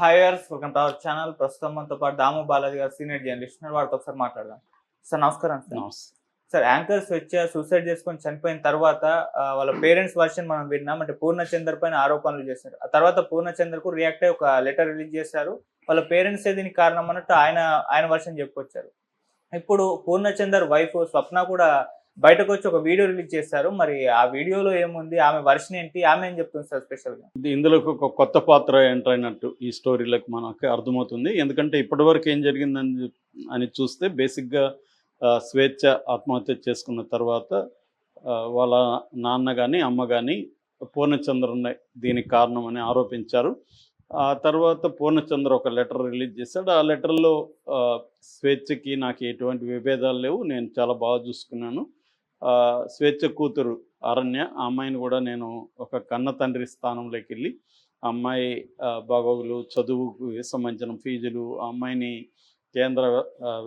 హైయర్స్ welcome to our channel ప్రస్తుతం మనతో పాటు దాము బాలాజీ గారు సీనియర్ జర్నలిస్ట్ వారితో ఒకసారి మాట్లాడదాం. సార్ నమస్కారం sir sir anchor Swachha suicide చేసుకొని చనిపోయిన తర్వాత వాళ్ళ పేరెంట్స్ వర్షన్ మనం విన్నాం. అంటే పూర్ణచందర్ పైన ఆరోపణలు చేశారు. ఆ తర్వాత పూర్ణచందర్కు రియాక్ట్ అయ్యి ఒక లెటర్ రిలీజ్ చేశారు. వాళ్ళ పేరెంట్స్ దీనికి కారణం అన్నట్టు ఆయన ఆయన వర్షన్ చెప్పుకొచ్చారు. ఇప్పుడు పూర్ణచందర్ వైఫ్ స్వప్న కూడా బయటకు వచ్చి ఒక వీడియో రిలీజ్ చేశారు. మరి ఆ వీడియోలో ఏముంది? ఆమె వర్షన్ ఏంటి? ఆమె ఏం చెప్తుంది సార్ స్పెషల్గా ఇందులో ఒక కొత్త పాత్ర ఎంటర్ అయినట్టు ఈ స్టోరీలకు మనకు అర్థమవుతుంది. ఎందుకంటే ఇప్పటివరకు ఏం జరిగిందని అని చూస్తే బేసిక్గా స్వేచ్ఛ ఆత్మహత్య చేసుకున్న తర్వాత వాళ్ళ నాన్న కానీ అమ్మ కానీ పూర్ణచంద్రుని దీనికి కారణమని ఆరోపించారు. ఆ తర్వాత పూర్ణచంద్ర ఒక లెటర్ రిలీజ్ చేశాడు. ఆ లెటర్లో స్వేచ్ఛకి నాకు ఎటువంటి విభేదాలు లేవు. నేను చాలా బాగా చూసుకున్నాను. స్వేచ్ఛ కూతురు అరణ్య ఆ అమ్మాయిని కూడా నేను ఒక కన్న తండ్రి స్థానంలోకి వెళ్ళి అమ్మాయి బాగోగులు చదువుకు సంబంధించిన ఫీజులు ఆ అమ్మాయిని కేంద్ర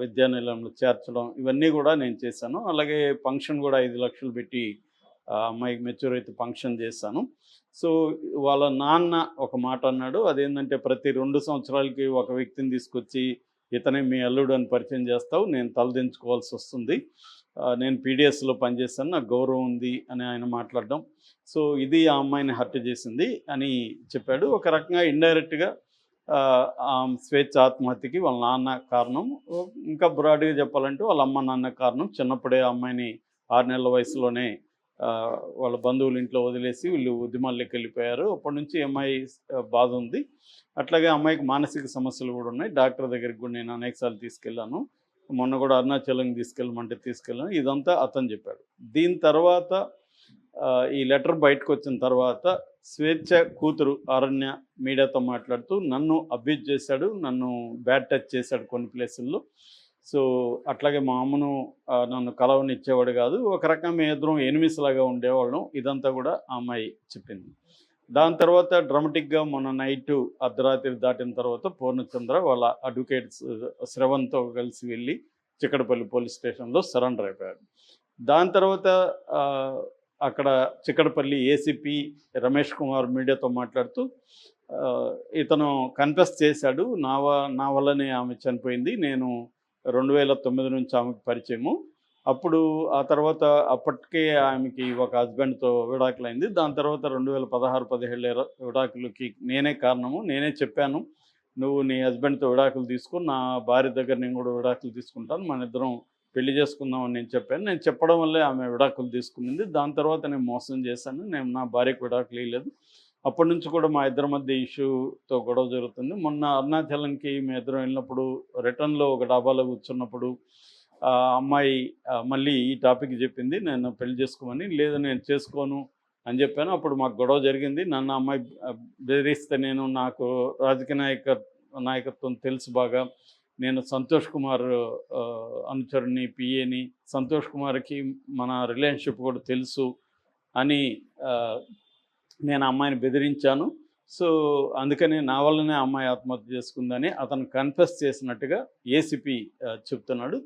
విద్యానిలయంలో చేర్చడం ఇవన్నీ కూడా నేను చేశాను. అలాగే ఫంక్షన్ కూడా ఐదు లక్షలు పెట్టి ఆ అమ్మాయికి మెచ్యూర్ అయితే ఫంక్షన్ చేశాను. సో వాళ్ళ నాన్న ఒక మాట అన్నాడు. అదేంటంటే ప్రతి రెండు సంవత్సరాలకి ఒక వ్యక్తిని తీసుకొచ్చి ఇతనే మీ అల్లుడు అని పరిచయం చేస్తావు నేను తలదించుకోవాల్సి వస్తుంది. నేను పీడిఎస్లో పనిచేస్తాను నాకు గౌరవం ఉంది అని ఆయన మాట్లాడడం. సో ఇది ఆ అమ్మాయిని హత్య చేసింది అని చెప్పాడు. ఒక రకంగా ఇండైరెక్ట్గా స్వేచ్ఛ ఆత్మహత్యకి వాళ్ళ నాన్న కారణం. ఇంకా బ్రాడ్గా చెప్పాలంటే వాళ్ళ అమ్మ నాన్న కారణం. చిన్నప్పుడే ఆ అమ్మాయిని ఆరు నెలల వయసులోనే వాళ్ళ బంధువులు ఇంట్లో వదిలేసి వీళ్ళు ఉద్యమాల్లోకి వెళ్ళిపోయారు. అప్పటి నుంచి అమ్మాయి బాధ ఉంది. అట్లాగే అమ్మాయికి మానసిక సమస్యలు కూడా ఉన్నాయి. డాక్టర్ దగ్గరికి కూడా నేను అనేకసార్లు తీసుకెళ్ళాను. మొన్న కూడా అరుణాచలం తీసుకెళ్ళమంటే తీసుకెళ్ళాను ఇదంతా అతను చెప్పాడు. దీని తర్వాత ఈ లెటర్ బయటకు వచ్చిన తర్వాత స్వేచ్ఛ కూతురు అరణ్య మీడియాతో మాట్లాడుతూ నన్ను అబ్యూజ్ చేశాడు నన్ను బ్యాడ్ టచ్ చేశాడు కొన్ని ప్లేసుల్లో. సో అట్లాగే మా అమ్మను నన్ను కలవనిచ్చేవాడు కాదు ఒక రకం ఇద్దరం ఎనిమిస్ లాగా ఉండేవాళ్ళం. ఇదంతా కూడా ఆ అమ్మాయి చెప్పింది. దాని తర్వాత డ్రమటిక్గా మొన్న నైట్ అర్ధరాత్రి దాటిన తర్వాత పూర్ణచంద్ర వాళ్ళ అడ్వకేట్స్ uh, శ్రవణ్తో కలిసి వెళ్ళి చిక్కడపల్లి పోలీస్ స్టేషన్లో సరెండర్ అయిపోయాడు. దాని తర్వాత uh, అక్కడ చిక్కడపల్లి ఏసీపీ రమేష్ కుమార్ మీడియాతో మాట్లాడుతూ uh, ఇతను కన్ఫెస్ చేశాడు నా నా వల్లనే ఆమె చనిపోయింది నేను రెండు వేల తొమ్మిది నుంచి ఆమెకు పరిచయము అప్పుడు ఆ తర్వాత అప్పటికే ఆమెకి ఒక హస్బెండ్తో విడాకులైంది. దాని తర్వాత రెండు వేల పదహారు పదిహేళ్ళ విడాకులకి నేనే కారణము. నేనే చెప్పాను నువ్వు నీ హస్బెండ్తో విడాకులు తీసుకో. నా భార్య దగ్గర నేను కూడా విడాకులు తీసుకుంటాను. మన ఇద్దరం పెళ్ళి చేసుకుందామని నేను చెప్పాను. నేను చెప్పడం వల్లే ఆమె విడాకులు తీసుకునింది. దాని తర్వాత నేను మోసం చేశాను. నేను నా భార్యకు విడాకులు ఇవ్వలేదు అప్పటి నుంచి కూడా మా ఇద్దరి మధ్య ఇష్యూతో గొడవ జరుగుతుంది. మొన్న అరుణాచలంకి మేము ఇద్దరం వెళ్ళినప్పుడు రిటర్న్లో ఒక డాబాలో కూర్చున్నప్పుడు అమ్మాయి మళ్ళీ ఈ టాపిక్ చెప్పింది నేను పెళ్ళి చేసుకోమని. లేదు నేను చేసుకోను అని చెప్పాను. అప్పుడు మాకు గొడవ జరిగింది. నన్ను అమ్మాయి బెదిరిస్తే నేను నాకు రాజకీయ నాయక నాయకత్వం తెలుసు బాగా. నేను సంతోష్ కుమార్ అనుచరుని పిఏని సంతోష్ కుమార్కి మన రిలేషన్షిప్ కూడా తెలుసు అని నేను అమ్మాయిని బెదిరించాను. సో అందుకని నా వల్లనే అమ్మాయి ఆత్మహత్య చేసుకుందని అతను కన్ఫెస్ చేసినట్టుగా ఏసీపీ చెప్తున్నాడు.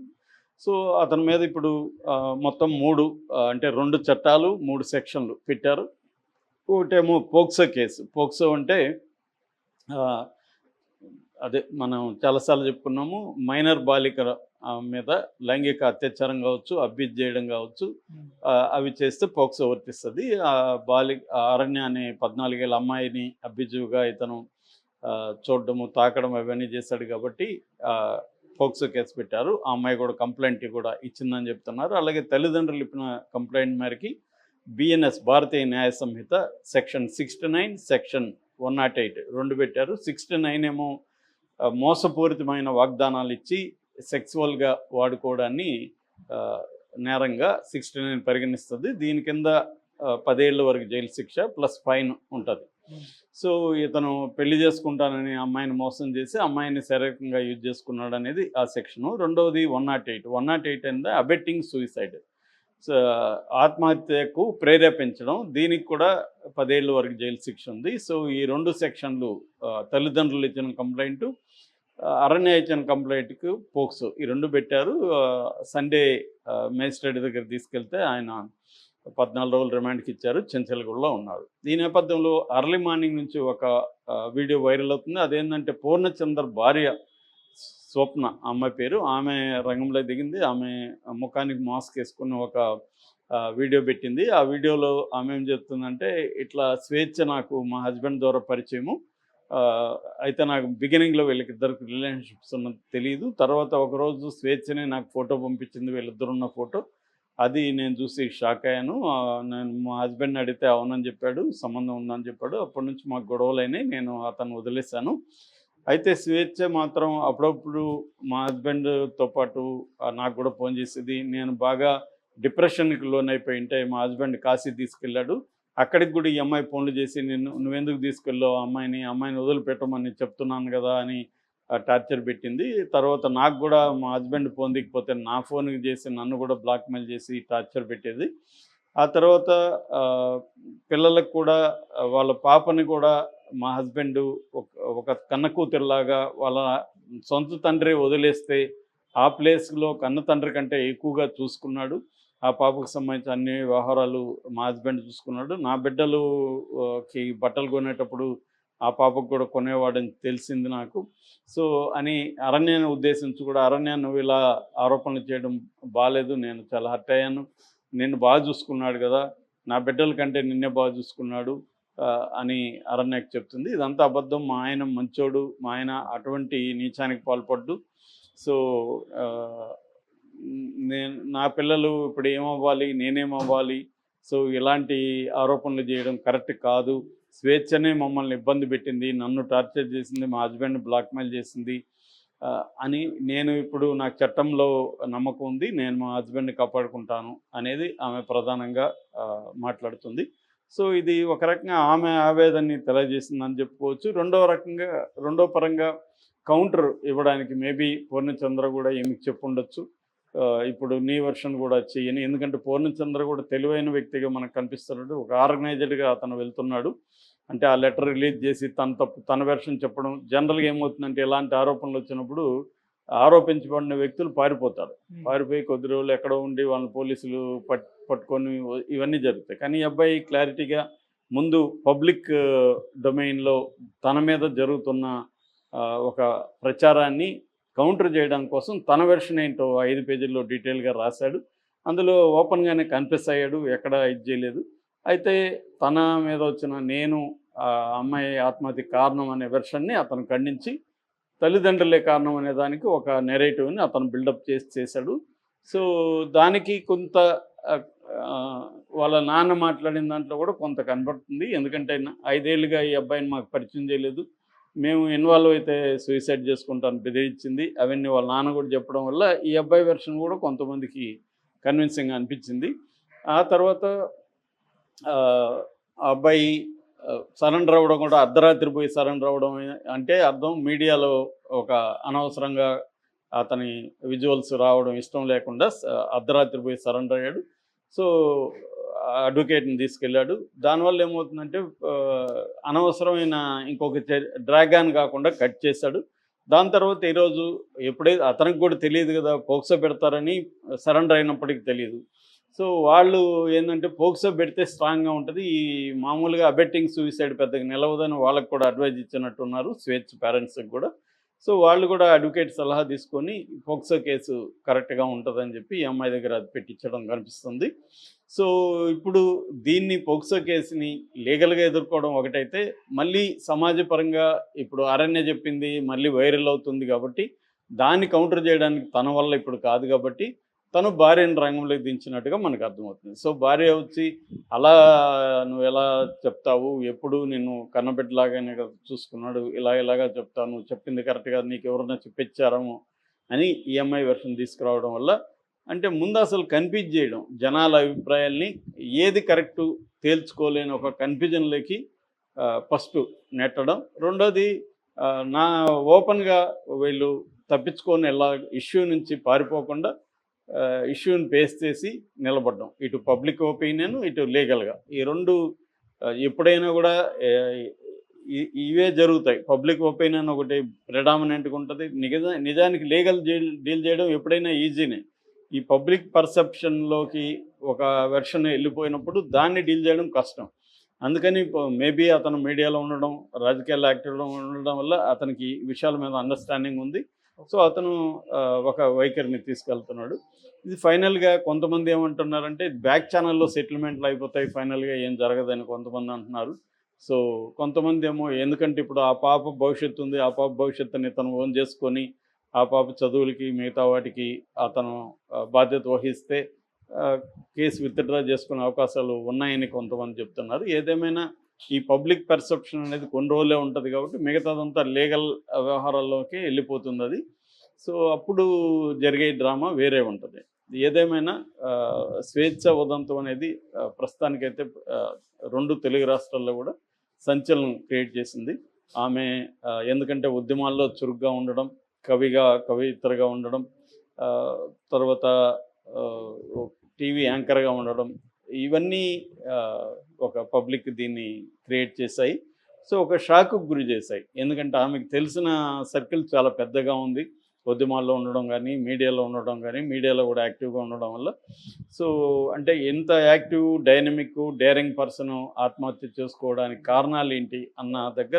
సో అతని మీద ఇప్పుడు మొత్తం మూడు అంటే రెండు చట్టాలు మూడు సెక్షన్లు పెట్టారు. ఒకటేమో పోక్సో కేసు. పోక్సో అంటే అదే మనం చాలాసార్లు చెప్పుకున్నాము మైనర్ బాలికల మీద లైంగిక అత్యాచారం కావచ్చు అబ్యూజ్ చేయడం కావచ్చు అవి చేస్తే పోక్సో వర్తిస్తుంది. ఆ బాలి ఆ అరణ్య అనే పద్నాలుగేళ్ళ అమ్మాయిని అబ్బిజువుగా ఇతను చూడడము తాకడం అవన్నీ చేశాడు కాబట్టి ఫోక్సో కేసు పెట్టారు. ఆ అమ్మాయి కూడా కంప్లైంట్ కూడా ఇచ్చిందని చెప్తున్నారు. అలాగే తల్లిదండ్రులు ఇప్పిన కంప్లైంట్ మేరకి BNS Bharatiya Nyaya Sanhita section sixty nine section one not eight రెండు పెట్టారు. సిక్స్టీ నైన్ ఏమో మోసపూరితమైన వాగ్దానాలు ఇచ్చి సెక్సువల్గా వాడుకోవడాన్ని నేరంగా సిక్స్టీ నైన్ పరిగణిస్తుంది. దీని కింద పదేళ్ళ పదేళ్ళ వరకు జైలు శిక్ష ప్లస్ ఫైన్ ఉంటుంది. సో ఇతను పెళ్ళి చేసుకుంటానని అమ్మాయిని మోసం చేసి అమ్మాయిని శారీరకంగా యూజ్ చేసుకున్నాడు అనేది ఆ సెక్షను. రెండవది one nought eight. One nought eight అనేది అబెట్టింగ్ సూసైడ్. సో ఆత్మహత్యకు ప్రేరేపించడం దీనికి కూడా పదేళ్ళ వరకు జైలు శిక్ష ఉంది. సో ఈ రెండు సెక్షన్లు తల్లిదండ్రులు ఇచ్చిన కంప్లైంట్ అరణ్య ఇచ్చిన కంప్లైంట్కు పోక్సో. ఈ రెండు పెట్టారు. సండే మేజిస్ట్రేట్ దగ్గర తీసుకెళ్తే ఆయన పద్నాలుగు రోజులు రిమాండ్కి ఇచ్చారు. చెంచల్గూడలో ఉన్నారు. ఈ నేపథ్యంలో అర్లీ మార్నింగ్ నుంచి ఒక వీడియో వైరల్ అవుతుంది. అదేంటంటే పూర్ణచందర్ భార్య స్వప్న అమ్మాయి పేరు ఆమె రంగంలో దిగింది. ఆమె ముఖానికి మాస్క్ వేసుకున్న ఒక వీడియో పెట్టింది. ఆ వీడియోలో ఆమె ఏం చెప్తుందంటే ఇట్లా స్వేచ్ఛ నాకు మా హస్బెండ్ ద్వారా పరిచయము. అయితే నాకు బిగినింగ్లో వీళ్ళకిద్దరికి రిలేషన్షిప్స్ ఉన్నది తెలియదు తర్వాత ఒకరోజు స్వేచ్ఛనే నాకు ఫోటో పంపించింది వీళ్ళిద్దరు ఉన్న ఫోటో అది నేను చూసి షాక్ అయ్యాను. నేను మా హస్బెండ్ అడిగితే అవునని చెప్పాడు సంబంధం ఉందని చెప్పాడు. అప్పటి నుంచి మాకు గొడవలైనాయి నేను అతను వదిలేశాను. అయితే స్వేచ్ఛ మాత్రం అప్పుడప్పుడు మా హస్బెండ్తో పాటు నాకు కూడా ఫోన్ చేసేది. నేను బాగా డిప్రెషన్కి లోన్ అయిపోయి ఉంటే మా హస్బెండ్ కాశీ తీసుకెళ్ళాడు. అక్కడికి కూడా ఈ అమ్మాయి ఫోన్లు చేసి నేను నువ్వెందుకు తీసుకెళ్ళావు? ఆ అమ్మాయిని అమ్మాయిని వదిలిపెట్టమని చెప్తున్నాను కదా అని టార్చర్ పెట్టింది. తర్వాత నాకు కూడా మా హస్బెండ్ ఫోన్ దిగిపోతే నా ఫోన్కి చేసి నన్ను కూడా బ్లాక్మెయిల్ చేసి టార్చర్ పెట్టేది. ఆ తర్వాత పిల్లలకు కూడా వాళ్ళ పాపని కూడా మా హస్బెండ్ ఒక ఒక కన్న కూతురులాగా వాళ్ళ సొంత తండ్రి వదిలేస్తే ఆ ప్లేస్లో కన్న తండ్రి కంటే ఎక్కువగా చూసుకున్నాడు. ఆ పాపకు సంబంధించిన అన్ని వ్యవహారాలు మా హస్బెండ్ చూసుకున్నాడు. నా బిడ్డలుకి బట్టలు కొనేటప్పుడు ఆ పాపకు కూడా కొనేవాడని తెలిసింది నాకు. సో అని అరణ్యాన్ని ఉద్దేశించి కూడా అరణ్య నువ్వు ఇలా ఆరోపణలు చేయడం బాగాలేదు నేను చాలా హర్ట్ అయ్యాను. నిన్ను బాగా చూసుకున్నాడు కదా. నా బిడ్డల కంటే నిన్నే బాగా చూసుకున్నాడు అని అరణ్యకు చెప్తుంది. ఇదంతా అబద్ధం. మా ఆయన మంచోడు. మా ఆయన అటువంటి నీచానికి పాల్పడ్డు. సో నేను నా పిల్లలు ఇప్పుడు ఏమవ్వాలి? నేనేమవ్వాలి? సో ఇలాంటి ఆరోపణలు చేయడం కరెక్ట్ కాదు. స్వేచ్ఛనే మమ్మల్ని ఇబ్బంది పెట్టింది నన్ను టార్చర్ చేసింది మా హస్బెండ్ బ్లాక్మెయిల్ చేసింది అని నేను ఇప్పుడు నాకు చట్టంలో నమ్మకం ఉంది నేను మా హస్బెండ్ని కాపాడుకుంటాను అనేది ఆమె ప్రధానంగా మాట్లాడుతుంది. సో ఇది ఒక రకంగా ఆమె ఆవేదనని తెలియజేసిందని చెప్పుకోవచ్చు. రెండవ రకంగా రెండో పరంగా కౌంటర్ ఇవ్వడానికి మేబీ పూర్ణచంద్ర కూడా ఏమి చెప్పుండొచ్చు. ఇప్పుడు నీ వర్షన్ కూడా చేయని ఎందుకంటే పూర్ణచంద్ర కూడా తెలివైన వ్యక్తిగా మనకు కనిపిస్తున్నాడు. ఒక ఆర్గనైజర్గా అతను వెళ్తున్నాడు. అంటే ఆ లెటర్ రిలీజ్ చేసి తన తప్పు తన వెర్షన్ చెప్పడం జనరల్గా ఏమవుతుందంటే ఇలాంటి ఆరోపణలు వచ్చినప్పుడు ఆరోపించబడిన వ్యక్తులు పారిపోతారు. పారిపోయి కొద్ది రోజులు ఎక్కడో ఉండి వాళ్ళని పోలీసులు పట్ పట్టుకొని ఇవన్నీ జరుగుతాయి. కానీ ఈ అబ్బాయి క్లారిటీగా ముందు పబ్లిక్ డొమైన్లో తన మీద జరుగుతున్న ఒక ప్రచారాన్ని కౌంటర్ చేయడం కోసం తన వెర్షన్ ఏంటో ఐదు పేజీల్లో డీటెయిల్గా రాశాడు. అందులో ఓపెన్గానే కన్ఫెస్ అయ్యాడు ఎక్కడ ఇది చేయలేదు. అయితే తన మీద వచ్చిన నేను ఆ అమ్మాయి ఆత్మహత్య కారణం అనే వెర్షన్ని అతను ఖండించి తల్లిదండ్రులే కారణం అనే దానికి ఒక నెరేటివ్ని అతను బిల్డప్ చేసి చేశాడు. సో దానికి కొంత వాళ్ళ నాన్న మాట్లాడిన దాంట్లో కూడా కొంత కనబడుతుంది. ఎందుకంటే ఐదేళ్ళుగా ఐదేళ్ళుగా ఈ అబ్బాయిని మాకు పరిచయం చేయలేదు. మేము ఇన్వాల్వ్ అయితే సూసైడ్ చేసుకుంటాను బెదిరించింది. అవన్నీ వాళ్ళ నాన్న కూడా చెప్పడం వల్ల ఈ అబ్బాయి వెర్షన్ కూడా కొంతమందికి కన్విన్సింగ్ అనిపించింది. ఆ తర్వాత అబ్బాయి సరెండర్ అవ్వడం కూడా అర్ధరాత్రి పోయి సరెండర్ అవ్వడం అంటే అర్థం మీడియాలో ఒక అనవసరంగా అతని విజువల్స్ రావడం ఇష్టం లేకుండా అర్ధరాత్రి పోయి సరెండర్ అయ్యాడు. సో అడ్వకేట్ని తీసుకెళ్ళాడు. దానివల్ల ఏమవుతుందంటే అనవసరమైన ఇంకొక డ్రాగాన్ కాకుండా కట్ చేశాడు. దాని తర్వాత ఈరోజు ఎప్పుడైతే అతనికి కూడా తెలియదు కదా పోక్సో పెడతారని సరెండర్ అయినప్పటికీ తెలియదు. సో వాళ్ళు ఏంటంటే పోక్సో పెడితే స్ట్రాంగ్గా ఉంటుంది. ఈ మామూలుగా అబెట్టింగ్ సూసైడ్ పెద్దగా నిలవదని వాళ్ళకి కూడా అడ్వైజ్ ఇచ్చినట్టున్నారు స్వేచ్ఛ పేరెంట్స్కి కూడా. సో వాళ్ళు కూడా అడ్వకేట్ సలహా తీసుకొని పోక్సో కేసు కరెక్ట్గా ఉంటుందని చెప్పి ఈ అమ్మాయి దగ్గర అది పెట్టించడం కనిపిస్తుంది. సో ఇప్పుడు దీన్ని పోక్సో కేసుని లీగల్గా ఎదుర్కోవడం ఒకటైతే మళ్ళీ సమాజపరంగా ఇప్పుడు అరణ్య చెప్పింది మళ్ళీ వైరల్ అవుతుంది కాబట్టి దాన్ని కౌంటర్ చేయడానికి తన వల్ల ఇప్పుడు కాదు కాబట్టి తను భార్యను రంగంలోకి దించినట్టుగా మనకు అర్థమవుతుంది. సో భార్య వచ్చి అలా నువ్వు ఎలా చెప్తావు? ఎప్పుడు నేను కన్నబిడ్డలాగానే చూసుకున్నాడు? ఇలా ఇలాగా చెప్తాను నువ్వు చెప్పింది కరెక్ట్గా నీకు ఎవరన్నా చెప్పించారేమో అని ఈఎంఐ వెర్షన్ తీసుకురావడం వల్ల అంటే ముందు అసలు కన్ఫ్యూజ్ చేయడం జనాల అభిప్రాయాల్ని ఏది కరెక్టు తేల్చుకోలేని ఒక కన్ఫ్యూజన్లోకి ఫస్ట్ నెట్టడం. రెండోది నా ఓపెన్గా వీళ్ళు తప్పించుకొని ఎలా ఇష్యూ నుంచి పారిపోకుండా ఇష్యూని ఫేస్ చేసి నిలబడ్డాం. ఇటు పబ్లిక్ ఒపీనియన్ ఇటు లీగల్గా. ఈ రెండు ఎప్పుడైనా కూడా ఇవే జరుగుతాయి. పబ్లిక్ ఒపీనియన్ ఒకటి ప్రిడామినెంట్గా ఉంటుంది. నిజ నిజానికి లీగల్ డీల్ చేయడం ఎప్పుడైనా ఈజీనే. ఈ పబ్లిక్ పర్సెప్షన్లోకి ఒక వెర్షన్ వెళ్ళిపోయినప్పుడు దాన్ని డీల్ చేయడం కష్టం. అందుకని మేబీ అతను మీడియాలో ఉండడం రాజకీయాల్లో యాక్టివ్లో ఉండడం వల్ల అతనికి విషయాల మీద అండర్స్టాండింగ్ ఉంది. సో అతను ఒక వైఖరిని తీసుకెళ్తున్నాడు. ఇది ఫైనల్గా కొంతమంది ఏమంటున్నారంటే బ్యాక్ ఛానల్లో సెటిల్మెంట్లు అయిపోతాయి ఫైనల్గా ఏం జరగదని కొంతమంది అంటున్నారు. సో కొంతమంది ఏమో ఎందుకంటే ఇప్పుడు ఆ పాప భవిష్యత్తు ఉంది ఆ పాప భవిష్యత్తుని తను ఓన్ చేసుకొని ఆ పాప చదువులకి మిగతా వాటికి అతను బాధ్యత వహిస్తే కేసు విత్డ్రా చేసుకునే అవకాశాలు ఉన్నాయని కొంతమంది చెప్తున్నారు. ఏదేమైనా ఈ పబ్లిక్ పర్సెప్షన్ అనేది కొన్ని రోజులే ఉంటుంది కాబట్టి మిగతాదంతా లీగల్ వ్యవహారాల్లోకి వెళ్ళిపోతుంది అది సో అప్పుడు జరిగే డ్రామా వేరే ఉంటుంది. ఏదేమైనా స్వేచ్ఛ ఉదంతం అనేది ప్రస్తుతానికైతే రెండు తెలుగు రాష్ట్రాల్లో కూడా సంచలనం క్రియేట్ చేసింది. ఆమె ఎందుకంటే ఉద్యమాల్లో చురుగ్గా ఉండడం కవిగా కవిత్రగా ఉండడం తర్వాత టీవీ యాంకర్గా ఉండడం ఇవన్నీ ఒక పబ్లిక్ దీన్ని క్రియేట్ చేశాయి. సో ఒక షాక్కు గురి చేశాయి. ఎందుకంటే ఆమెకు తెలిసిన సర్కిల్ చాలా పెద్దగా ఉంది. ఉద్యమాల్లో ఉండడం కానీ మీడియాలో ఉండడం కానీ మీడియాలో కూడా యాక్టివ్గా ఉండడం వల్ల. సో అంటే ఎంత యాక్టివ్ డైనమిక్ డేరింగ్ పర్సన్ ఆత్మహత్య చేసుకోవడానికి కారణాలు ఏంటి అన్న దగ్గర